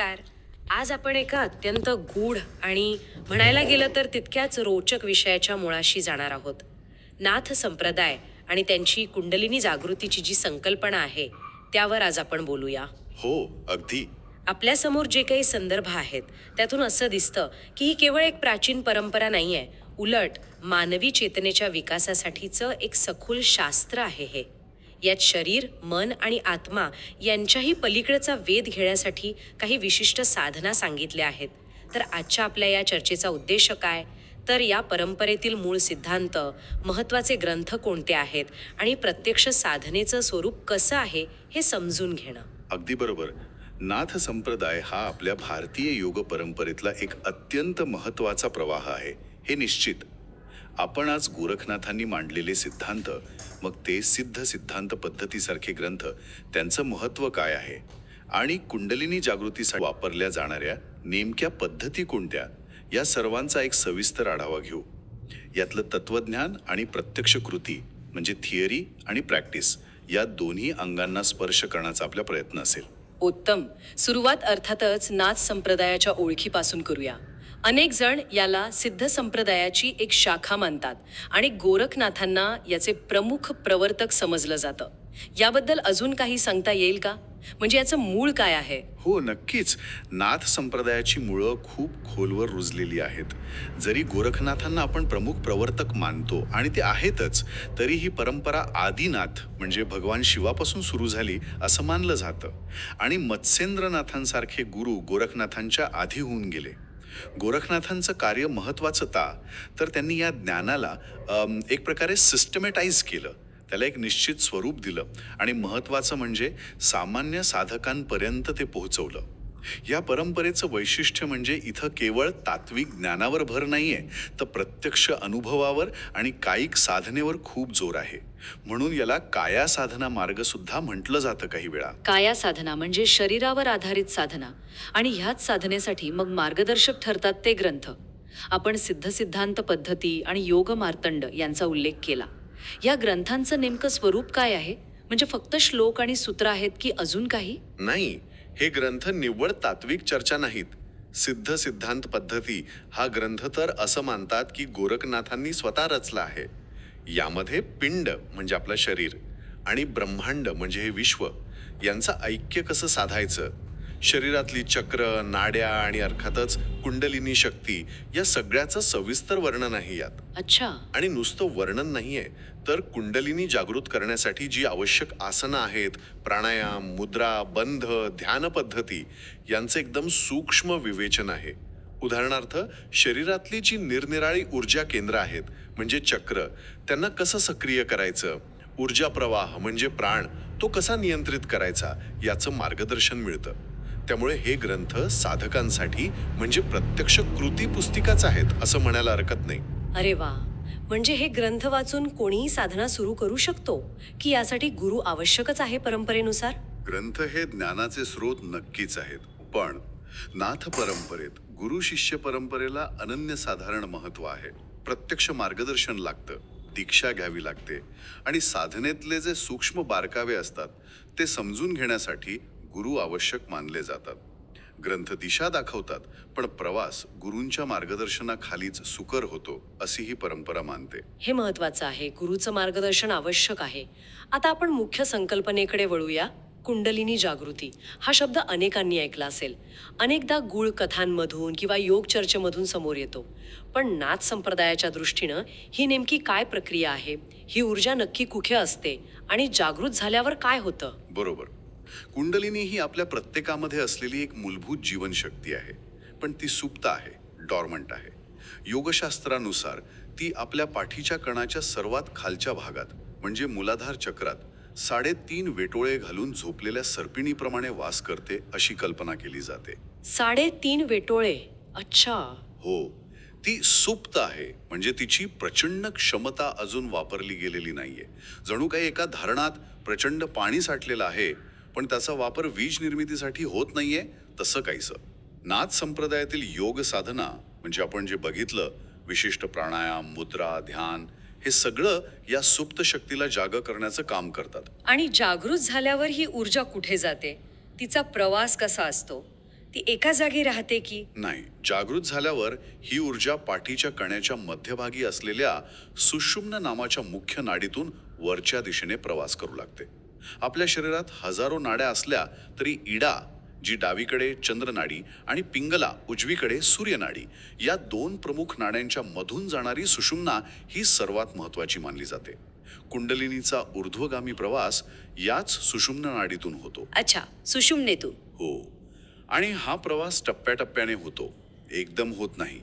नमस्कार. आज आपण एका अत्यंत गूढ आणि म्हणायला गेलं तर तितक्याच रोचक विषयाच्या मुळाशी जाणार आहोत. नाथ संप्रदाय आणि त्यांची कुंडलिनी जागृतीची जी संकल्पना आहे त्यावर आज आपण बोलूया. हो अगदी. आपल्यासमोर जे काही संदर्भ आहेत त्यातून असं दिसतं की ही केवळ एक प्राचीन परंपरा नाही आहे उलट मानवी चेतनेच्या विकासासाठीचं एक सखोल शास्त्र आहे हे. यात शरीर मन आणि आत्मा यांच्याही पलीकडचा वेध घेण्यासाठी काही विशिष्ट साधना सांगितल्या आहेत. तर आजच्या आपल्या या चर्चेचा उद्देश काय? तर या परंपरेतील मूळ सिद्धांत महत्त्वाचे ग्रंथ कोणते आहेत आणि प्रत्यक्ष साधनेचं स्वरूप कसं आहे हे समजून घेणं. अगदी बरोबर. नाथ संप्रदाय हा आपल्या भारतीय योग परंपरेतला एक अत्यंत महत्त्वाचा प्रवाह आहे हे निश्चित. आपण आज गोरखनाथांनी मांडलेले सिद्धांत मग ते सिद्ध सिद्धांत पद्धतीसारखे ग्रंथ त्यांचं महत्त्व काय आहे? आणि कुंडलिनी जागृतीसाठी वापरल्या जाणाऱ्या नेमक्या पद्धती कोणत्या? या सर्वांचा एक सविस्तर आढावा घेऊ. यातलं तत्वज्ञान आणि प्रत्यक्ष कृती म्हणजे थिअरी आणि प्रॅक्टिस या दोन्ही अंगांना स्पर्श करण्याचा आपला प्रयत्न असेल. उत्तम. सुरुवात अर्थातच नाच संप्रदायाच्या ओळखीपासून करूया. अनेक जण याला सिद्ध संप्रदायाची एक शाखा मानतात आणि गोरखनाथांना याचे प्रमुख प्रवर्तक समजलं जातं. याबद्दल अजून काही सांगता येईल का? म्हणजे याचं मूळ काय आहे? हो नक्कीच. नाथ संप्रदायाची मुळं खूप खोलवर रुजलेली आहेत. जरी गोरखनाथांना आपण प्रमुख प्रवर्तक मानतो आणि ते आहेतच तरी ही परंपरा आदिनाथ म्हणजे भगवान शिवापासून सुरू झाली असं मानलं जातं. आणि मत्स्येंद्रनाथांसारखे गुरु गोरखनाथांच्या आधी होऊन गेले. गोरखनाथांचं कार्य महत्त्वाचं का तर त्यांनी या ज्ञानाला एक प्रकारे सिस्टमॅटाईज केलं. त्याला एक निश्चित स्वरूप दिलं. आणि महत्त्वाचं म्हणजे सामान्य साधकांपर्यंत ते पोहोचवलं. या परंपरेचं वैशिष्ट्य म्हणजे इथं केवळ तात्विक ज्ञानावर भर नाहीये तर प्रत्यक्ष अनुभवावर आणि कायिक साधनेवर खूप जोर आहे. म्हणून याला काया साधना मार्ग सुद्धा म्हटलं जातं काही वेळा. काया साधना म्हणजे शरीरावर आधारित साधना आणि ह्याच साधनेसाठी मग मार्गदर्शक ठरतात ते ग्रंथ. आपण सिद्ध सिद्धांत पद्धती आणि योग मार्तंड यांचा उल्लेख केला. या ग्रंथांचं नेमकं स्वरूप काय आहे? म्हणजे फक्त श्लोक आणि सूत्र आहेत की अजून काही? नाही. हे ग्रंथ निव्वळ तात्विक चर्चा नाहीत. सिद्ध सिद्धांत पद्धती हा ग्रंथ तर असं मानतात की गोरखनाथांनी स्वतः रचला आहे. यामध्ये पिंड म्हणजे आपलं शरीर आणि ब्रह्मांड म्हणजे हे विश्व. यांचं ऐक्य कसं साधायचं? शरीरातली चक्र नाड्या आणि अर्थातच कुंडलिनी शक्ती या सगळ्याचं सविस्तर वर्णन आहे यात. अच्छा. आणि नुसतं वर्णन नाहीये तर कुंडलिनी जागृत करण्यासाठी जी आवश्यक आसनं आहेत प्राणायाम मुद्रा बंध ध्यान पद्धती यांचं एकदम सूक्ष्म विवेचन आहे. उदाहरणार्थ शरीरातली जी निरनिराळी ऊर्जा केंद्र आहेत म्हणजे चक्र त्यांना कसं सक्रिय करायचं? ऊर्जा प्रवाह म्हणजे प्राण तो कसा नियंत्रित करायचा? याचं मार्गदर्शन मिळतं. त्यामुळे हे ग्रंथ साधकांसाठी म्हणजे प्रत्यक्ष कृती पुस्तिकाच आहेत असं म्हणायला हरकत नाही. अरे वा. म्हणजे हे ग्रंथ वाचून कोणीही साधना सुरू करू शकतो? की यासाठी गुरु आवश्यकच आहे परंपरेनुसार? ग्रंथ हे ज्ञानाचे स्रोत नक्कीच आहेत पण नाथ परंपरेत गुरु शिष्य परंपरेला अनन्यसाधारण महत्त्व आहे. प्रत्यक्ष मार्गदर्शन लागतं दीक्षा घ्यावी लागते आणि साधनेतले जे सूक्ष्म बारकावे असतात ते समजून घेण्यासाठी गुरु आवश्यक मानले जातात. ग्रंथ दिशा दाखवतात पण प्रवास गुरूंच्या मार्गदर्शनाखालीच सुकर होतो अशी ही परंपरा मानते. हे महत्वाचं आहे. गुरुचं मार्गदर्शन आवश्यक आहे. आता आपण मुख्य संकल्पनेकडे वळूया. कुंडलिनी जागृती. हा शब्द अनेकांनी ऐकला असेल. अनेकदा गुळ कथांमधून किंवा योग चर्चेमधून समोर येतो. पण नाथ संप्रदायाच्या दृष्टीनं ही नेमकी काय प्रक्रिया आहे? ही ऊर्जा नक्की कुठे असते? आणि जागृत झाल्यावर काय होतं? बरोबर. कुंडलिनी ही आपल्या प्रत्येकामध्ये असलेली एक मूलभूत जीवनशक्ती आहे. पण ती सुप्त आहे डॉर्मंट आहे. योगशास्त्रानुसार ती आपल्या पाठीच्या कणाच्या सर्वात खालच्या भागात म्हणजे मूलाधार चक्रात साडेतीन वेटोळे घालून झोपलेल्या सर्पिणीप्रमाणे वास करते अशी कल्पना केली जाते. साडेतीन वेटोळे? अच्छा. हो. ती सुप्त आहे म्हणजे तिची प्रचंड क्षमता अजून वापरली गेलेली नाहीये. जणू काही एका धारणात प्रचंड पाणी साठलेलं आहे पण त्याचा वापर वीज निर्मितीसाठी होत नाहीये तसं काहीसं. नाथ संप्रदायातील योग साधना म्हणजे आपण जे बघितलं विशिष्ट प्राणायाम मुद्रा ध्यान हे सगळं या सुप्त शक्तीला जाग करण्याचं काम करतात. आणि जागृत झाल्यावर ही ऊर्जा कुठे जाते? तिचा प्रवास कसा असतो? ती एका जागी राहते की? नाही जागृत झाल्यावर ही ऊर्जा पाठीच्या कण्याच्या मध्यभागी असलेल्या सुषुम्न नामाच्या मुख्य नाडीतून वरच्या दिशेने प्रवास करू लागते. आपल्या शरीरात हजारो नाड्या असल्या तरी इडा जी डावीकडे चंद्रनाडी आणि पिंगला उजवीकडे सूर्यनाडी या दोन प्रमुख नाड्यांच्या मधून जाणारी सुषुम्ना ही सर्वात महत्वाची मानली जाते. कुंडलिनीचा ऊर्ध्वगामी प्रवास याच सुषुम्न नाडीतून होतो. अच्छा सुषुम्नेतून. हो. आणि हा प्रवास टप्प्याटप्प्याने होतो. एकदम होत नाही.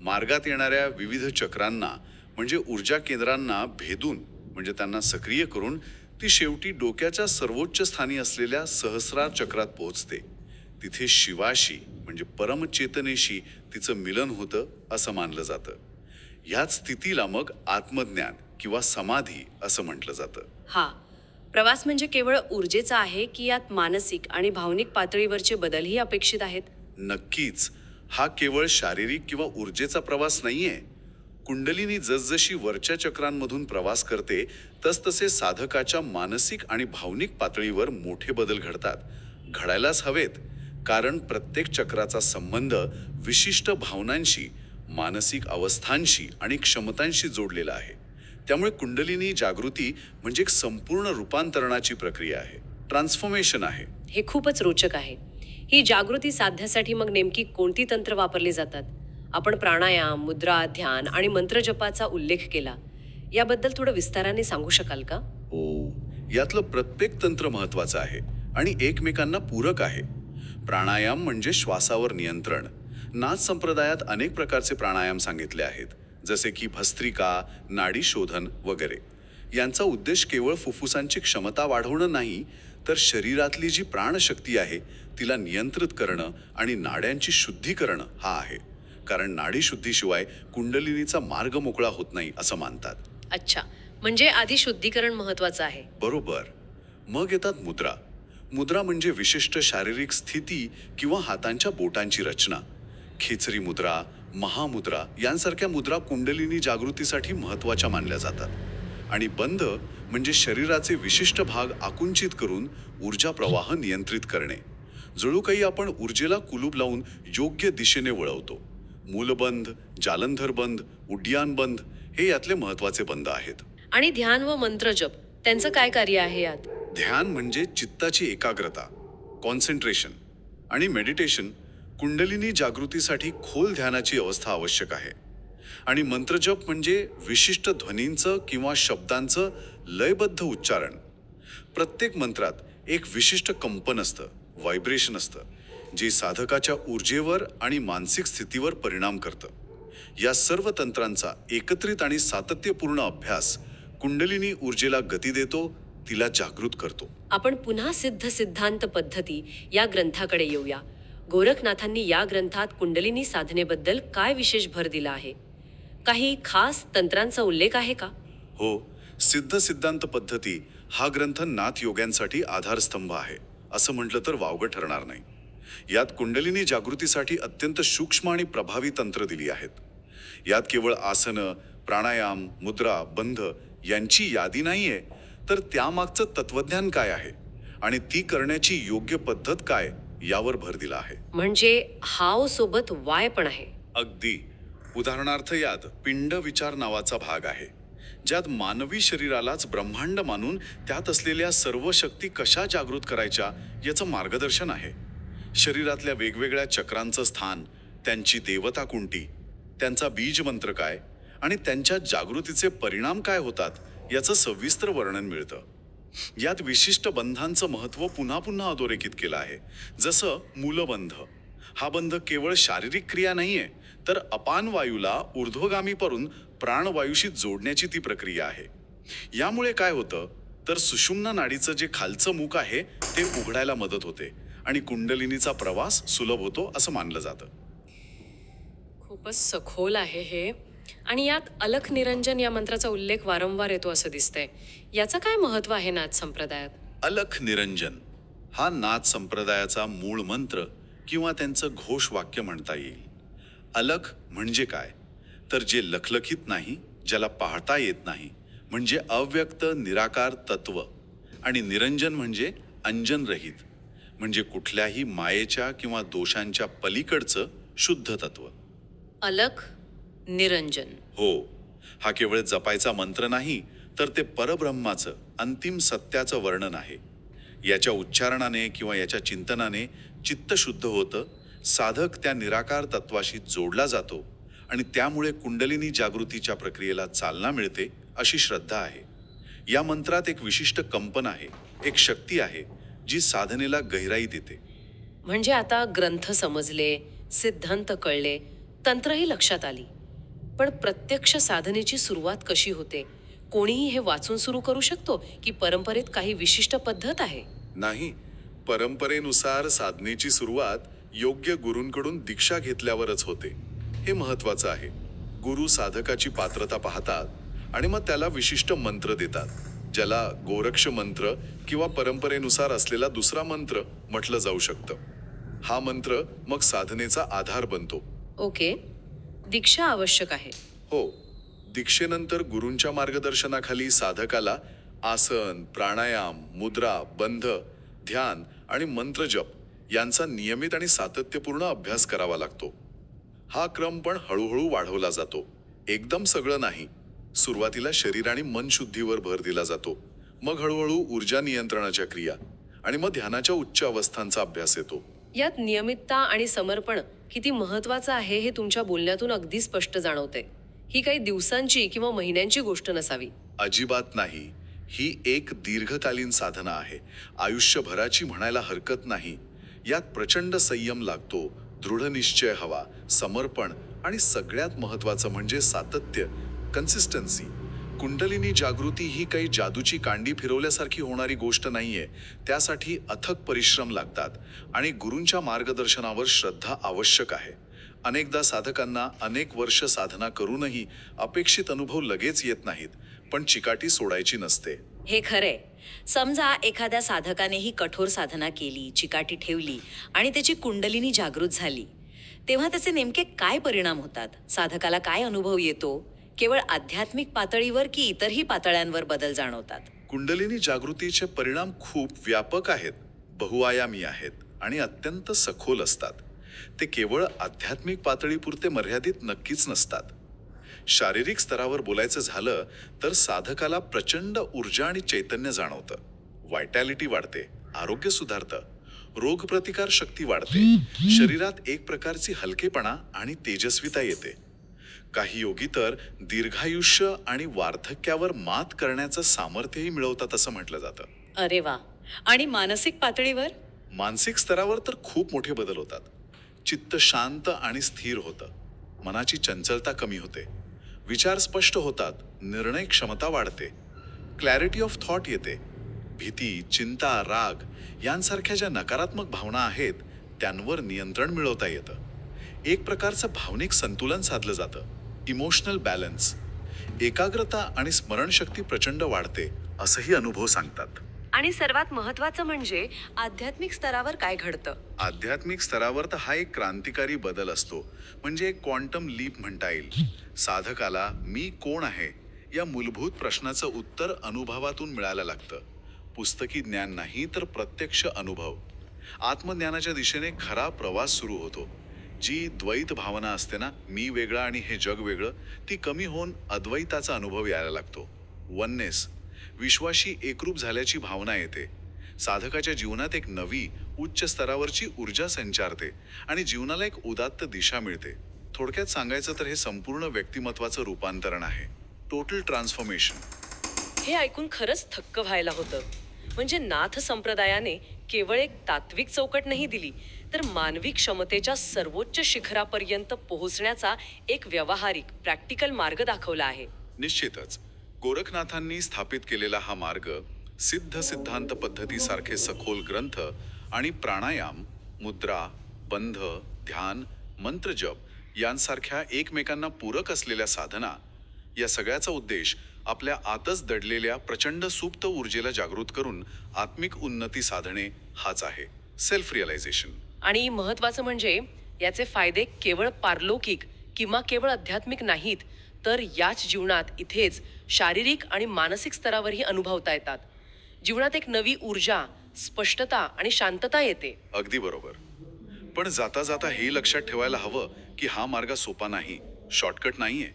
मार्गात येणाऱ्या विविध चक्रांना म्हणजे ऊर्जा केंद्रांना भेदून म्हणजे त्यांना सक्रिय करून ती शेवटी डोक्याच्या सर्वोच्च स्थानी असलेल्या सहस्रार चक्रात पोहोचते. तिथे शिवाशी म्हणजे परमचेतनेशी तिचं मिलन होतं असं मानलं जातं. ह्याच स्थितीला मग आत्मज्ञान किंवा समाधी असं म्हटलं जातं. हा. प्रवास म्हणजे केवळ ऊर्जेचा आहे की यात मानसिक आणि भावनिक पातळीवरचे बदलही अपेक्षित आहेत? नक्कीच. हा केवळ शारीरिक किंवा ऊर्जेचा प्रवास नाहीये. कुंडलिनी जसजशी वरच्या चक्रांमधून प्रवास करते तसतसे साधकाच्या मानसिक आणि भावनिक पातळीवर मोठे बदल घडतात. घडायलाच हवेत कारण प्रत्येक चक्राचा संबंध विशिष्ट भावनांशी मानसिक अवस्थांशी आणि क्षमतांशी जोडलेला आहे. त्यामुळे कुंडलिनी जागृती म्हणजे एक संपूर्ण रूपांतरणाची प्रक्रिया आहे. ट्रान्सफॉर्मेशन आहे. हे खूपच रोचक आहे. ही जागृती साधण्यासाठी मग नेमकी कोणती तंत्र वापरली जातात? आपण प्राणायाम मुद्रा ध्यान आणि मंत्रजपाचा उल्लेख केला. याबद्दल थोडं विस्ताराने सांगू शकाल का? हो. यातलं प्रत्येक तंत्र महत्वाचं आहे आणि एकमेकांना पूरक आहे. प्राणायाम म्हणजे श्वासावर नियंत्रण. नाच संप्रदायात अनेक प्रकारचे प्राणायाम सांगितले आहेत जसे की भस्त्रिका नाडी शोधन वगैरे. यांचा उद्देश केवळ फुफ्फुसांची क्षमता वाढवणं नाही तर शरीरातली जी प्राणशक्ती आहे तिला नियंत्रित करणं आणि नाड्यांची शुद्धी करणं हा आहे. कारण नाडी शुद्धीशिवाय कुंडलिनीचा मार्ग मोकळा होत नाही असं मानतात. अच्छा म्हणजे आधी शुद्धीकरण महत्वाचं आहे. बरोबर. मग येतात मुद्रा. मुद्रा म्हणजे विशिष्ट शारीरिक स्थिती किंवा हातांच्या बोटांची रचना. खेचरी मुद्रा महामुद्रा यांसारख्या मुद्रा कुंडलिनी जागृतीसाठी महत्त्वाच्या मानल्या जातात. आणि बंद म्हणजे शरीराचे विशिष्ट भाग आकुंचित करून ऊर्जा प्रवाह नियंत्रित करणे. जणू काही आपण ऊर्जेला कुलूप लावून योग्य दिशेने वळवतो. मूलबंध जालंधर बंद उड्डाण बंद हे यातले महत्त्वाचे बंद आहेत. आणि ध्यान व मंत्रजप त्यांचं काय कार्य आहे यात? ध्यान म्हणजे चित्ताची एकाग्रता कॉन्सन्ट्रेशन आणि मेडिटेशन कुंडलिनी जागृतीसाठी खोल ध्यानाची अवस्था आवश्यक आहे. आणि मंत्रजप म्हणजे विशिष्ट ध्वनींचं किंवा शब्दांचं लयबद्ध उच्चारण. प्रत्येक मंत्रात एक विशिष्ट कंपन असतं व्हायब्रेशन असतं. जे साधकाच्या ऊर्जेवर आणि मानसिक स्थितीवर परिणाम करतं. या सर्व तंत्रांचा एकत्रित आणि सातत्यपूर्ण अभ्यास कुंडलिनी ऊर्जेला गती देतो तिला जागृत करतो. आपण पुन्हा सिद्ध सिद्धांत पद्धती या ग्रंथाकडे येऊया. गोरखनाथांनी या ग्रंथात कुंडलिनी साधनेबद्दल काय विशेष भर दिला आहे? काही खास तंत्रांचा उल्लेख आहे का? हो सिद्ध सिद्धांत पद्धती हा ग्रंथ नाथ योग्यांसाठी आधारस्तंभ आहे असं म्हटलं तर वावगं ठरणार नाही. यात कुंडलिनी जागृतीसाठी अत्यंत सूक्ष्म आणि प्रभावी तंत्र दिली आहेत. यात केवळ आसनं प्राणायाम मुद्रा बंध यांची यादी नाहीये तर त्यामागचं तत्वज्ञान काय आहे? आणि ती करण्याची योग्य पद्धत काय यावर भर दिला आहे? म्हणजे हाव सोबत वाय पण आहे. अगदी. उदाहरणार्थ यात पिंड विचार नावाचा भाग आहे ज्यात मानवी शरीरालाच ब्रह्मांड मानून त्यात असलेल्या सर्व शक्ती कशा जागृत करायच्या याचं मार्गदर्शन आहे. शरीरातल्या वेगवेगळ्या चक्रांचं स्थान त्यांची देवता कोणती त्यांचा बीज मंत्र काय आणि त्यांच्या जागृतीचे परिणाम काय होतात याचं सविस्तर वर्णन मिळतं. यात विशिष्ट बंधांचं महत्त्व पुन्हा पुन्हा अधोरेखित केलं आहे. जसं मूलबंध. हा बंध केवळ शारीरिक क्रिया नाही आहे तर अपान वायूला ऊर्ध्वगामी करून प्राणवायूशी जोडण्याची ती प्रक्रिया आहे. यामुळे काय होतं? तर सुषुम्ना नाडीचं जे खालचं मुख आहे ते उघडायला मदत होते. आणि कुंडलिनीचा प्रवास सुलभ होतो असं मानलं जातं. खूपच सखोल आहे हे. आणि यात अलख निरंजन या मंत्राचा उल्लेख वारंवार येतो असं दिसतंय. याचं काय महत्त्व आहे नाथ संप्रदायात? अलख निरंजन हा नाथ संप्रदायाचा मूळ मंत्र किंवा त्यांचं घोष वाक्य म्हणता येईल. अलख म्हणजे काय? तर जे लखलखित नाही ज्याला पाहता येत नाही म्हणजे अव्यक्त निराकार तत्व. आणि निरंजन म्हणजे अंजन रहित म्हणजे कुठल्याही मायेच्या किंवा दोषांच्या पलीकडचं शुद्ध तत्व. अलक निरंजन. हो हा केवळ जपायचा मंत्र नाही तर ते परब्रह्माचं अंतिम सत्याचं वर्णन आहे. याच्या उच्चारणाने किंवा याच्या चिंतनाने चित्त शुद्ध होतं साधक त्या निराकार तत्वाशी जोडला जातो आणि त्यामुळे कुंडलिनी जागृतीच्या प्रक्रियेला चालना मिळते अशी श्रद्धा आहे. या मंत्रात एक विशिष्ट कंपन आहे एक शक्ती आहे जी साधनेला गहिराई देते. म्हणजे आता ग्रंथ समजले सिद्धांत कळले तंत्रही लक्षात आली. पण प्रत्यक्ष साधनेची सुरुवात कशी होते? कोणीही हे वाचून सुरू करू शकतो की परंपरेत काही विशिष्ट पद्धत आहे? नाही परंपरेनुसार साधनेची सुरुवात योग्य गुरूंकडून दीक्षा घेतल्यावरच होते. हे महत्वाचं आहे. गुरु साधकाची पात्रता पाहतात आणि मग त्याला विशिष्ट मंत्र देतात. ज्याला गोरक्ष मंत्र किंवा परंपरेनुसार असलेला दुसरा मंत्र म्हटलं जाऊ शकतं. हा मंत्र मग साधनेचा आधार बनतो. ओके. दीक्षा आवश्यक आहे. हो. दीक्षेनंतर गुरूंच्या मार्गदर्शनाखाली साधकाला आसन प्राणायाम मुद्रा बंध ध्यान आणि मंत्रजप यांचा नियमित आणि सातत्यपूर्ण अभ्यास करावा लागतो. हा क्रम पण हळूहळू वाढवला जातो. एकदम सगळं नाही. सुरुवातीला शरीर आणि मन शुद्धीवर भर दिला जातो. मग हळूहळू ऊर्जा नियंत्रणाच्या क्रिया आणि मग ध्यानाच्या उच्च अवस्थांचा अभ्यास येतो. यात नियमितता आणि समर्पण किती महत्वाचं आहे हे तुमच्या बोलण्यातून अगदी स्पष्ट जाणवते. ही काही दिवसांची किंवा महिन्यांची गोष्ट नसावी. अजिबात नाही. ही एक दीर्घकालीन साधना आहे. आयुष्यभराची म्हणायला हरकत नाही. यात प्रचंड संयम लागतो दृढ निश्चय हवा समर्पण आणि सगळ्यात महत्वाचं म्हणजे सातत्य कन्सिस्टन्सी कुंडलिनी जागृती ही काही जादूची कांडी फिरवल्यासारखी होणारी गोष्ट नाहीये. त्यासाठी अथक परिश्रम लागतात आणि गुरूंच्या मार्गदर्शनावर श्रद्धा आवश्यक आहे. अनेकदा साधकांना अनेक वर्ष साधना करूनही अपेक्षित अनुभव लगेच येत नाहीत पण चिकाटी सोडायची नसते. हे खरंय. समजा एखाद्या साधकाने ही कठोर साधना केली चिकाटी ठेवली आणि त्याची कुंडलिनी जागृत झाली तेव्हा त्याचे नेमके काय परिणाम होतात? साधकाला काय अनुभव येतो? केवळ आध्यात्मिक पातळीवर की इतरही पातळ्यांवर बदल जाणवतात? कुंडलिनी जागृतीचे परिणाम खूप व्यापक आहेत बहुआयामी आहेत आणि अत्यंत सखोल असतात. ते केवळ आध्यात्मिक पातळीपुरते मर्यादित नक्कीच नसतात. शारीरिक स्तरावर बोलायचं झालं तर साधकाला प्रचंड ऊर्जा आणि चैतन्य जाणवतं. व्हायटॅलिटी वाढते आरोग्य सुधारतं रोगप्रतिकार शक्ती वाढते शरीरात एक प्रकारची हलकेपणा आणि तेजस्विता येते. काही योगी तर दीर्घायुष्य आणि वार्धक्यावर मात करण्याचं सामर्थ्यही मिळवतात असं म्हटलं जातं. अरे वा. आणि मानसिक पातळीवर? मानसिक स्तरावर तर खूप मोठे बदल होतात. चित्त शांत आणि स्थिर होतं. मनाची चंचलता कमी होते. विचार स्पष्ट होतात. निर्णय क्षमता वाढते. क्लॅरिटी ऑफ थॉट येते. भीती चिंता राग यांसारख्या ज्या नकारात्मक भावना आहेत त्यांवर नियंत्रण मिळवता येतं. एक प्रकारचं भावनिक संतुलन साधलं जातं. इमोशनल बॅलन्स एकाग्रता आणि स्मरणशक्ती प्रचंड वाढते असंही अनुभव सांगतात. आणि सर्वात महत्वाचं म्हणजे आध्यात्मिक स्तरावर काय घडतं? आध्यात्मिक स्तरावर तर हा एक क्रांतिकारी बदल असतो म्हणजे एक क्वांटम लीप म्हणता येईल. साधकाला मी कोण आहे या मूलभूत प्रश्नाचं उत्तर अनुभवातून मिळायला लागतं. पुस्तकी ज्ञान नाही तर प्रत्यक्ष अनुभव. आत्मज्ञानाच्या दिशेने खरा प्रवास सुरू होतो. जी द्वैत भावना असते ना मी वेगळा आणि हे जग वेगळं ती कमी होऊन अद्वैताचा अनुभव यायला लागतो. वननेस विश्वाशी एकरूप झाल्याची भावना येते. साधकाच्या जीवनात एक नवी उच्च स्तरावरची ऊर्जा संचारते आणि जीवनाला एक उदात्त दिशा मिळते. थोडक्यात सांगायचं तर हे संपूर्ण व्यक्तिमत्वाचं रूपांतरण आहे. टोटल ट्रान्सफॉर्मेशन हे ऐकून खरंच थक्क व्हायला होतं. म्हणजे नाथ संप्रदायाने केवळ एक तात्विक चौकट नाही दिली तर मानवी क्षमतेच्या सर्वोच्च शिखरापर्यंत पोहोचण्याचा एक व्यावहारिक प्रॅक्टिकल मार्ग दाखवला आहे. निश्चितच. गोरखनाथांनी स्थापित केलेला हा मार्ग सिद्ध सिद्धांत पद्धतीसारखे सखोल ग्रंथ आणि प्राणायाम मुद्रा बंध ध्यान मंत्रजप यांसारख्या एकमेकांना पूरक असलेल्या साधना या सगळ्याचा उद्देश आपल्या आतच दडलेल्या प्रचंड सुप्त ऊर्जेला जागृत करून आत्मिक उन्नती साधणे हाच आहे. सेल्फ रिअलायझेशन आणि महत्वाचं म्हणजे याचे फायदे केवळ पारलौकिक किंवा केवळ आध्यात्मिक नाहीत तर याच जीवनात इथेच शारीरिक आणि मानसिक स्तरावरही अनुभवता येतात. जीवनात एक नवी ऊर्जा स्पष्टता आणि शांतता येते. अगदी बरोबर. पण जाता जाता हे लक्षात ठेवायला हवं की हा मार्ग सोपा नाही शॉर्टकट नाहीये.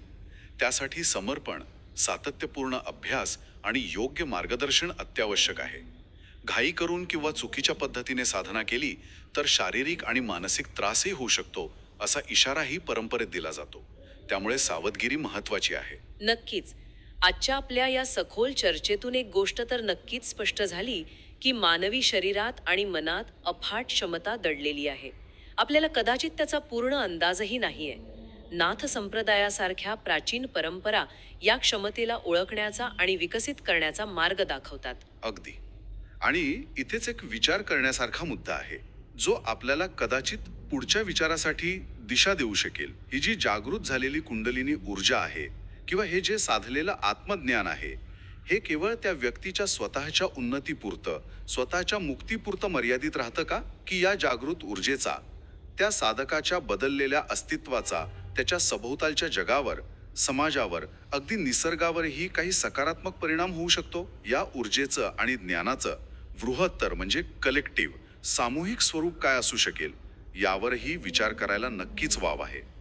त्यासाठी समर्पण सातत्यपूर्ण अभ्यास आणि योग्य मार्गदर्शन अत्यावश्यक आहे. घाई करून किंवा चुकीच्या पद्धतीने साधना केली तर शारीरिक आणि मानसिक त्रासही होऊ शकतो असा इशाराही परंपरेत दिला जातो. त्यामुळे सावधगिरी महत्वाची आहे. नक्कीच. आजच्या आपल्या या सखोल चर्चेतून एक गोष्ट तर नक्कीच स्पष्ट झाली की मानवी शरीरात आणि मनात अफाट क्षमता दडलेली आहे. आपल्याला कदाचित त्याचा पूर्ण अंदाजही नाहीये. नाथ संप्रदायासारख्या प्राचीन परंपरा या क्षमतेला ओळखण्याचा आणि विकसित करण्याचा मार्ग दाखवतात. अगदी. आणि इथेच एक विचार करण्यासारखा मुद्दा आहे जो आपल्याला कदाचित पुढच्या विचारासाठी दिशा देऊ शकेल. ही जी जागृत झालेली कुंडलिनी ऊर्जा आहे किंवा हे जे साधलेलं आत्मज्ञान आहे हे केवळ त्या व्यक्तीच्या स्वतःच्या उन्नतीपुरतं स्वतःच्या मुक्तीपुरतं मर्यादित राहतं का? की या जागृत ऊर्जेचा त्या साधकाच्या बदललेल्या अस्तित्वाचा त्याच्या सभोवतालच्या जगावर समाजावर अगदी निसर्गावरही काही सकारात्मक परिणाम होऊ शकतो? या ऊर्जेचं आणि ज्ञानाचं बृहत्तर म्हणजे कलेक्टिव्ह सामूहिक स्वरूप काय असू शकेल यावरही विचार करायला नक्कीच वाव आहे.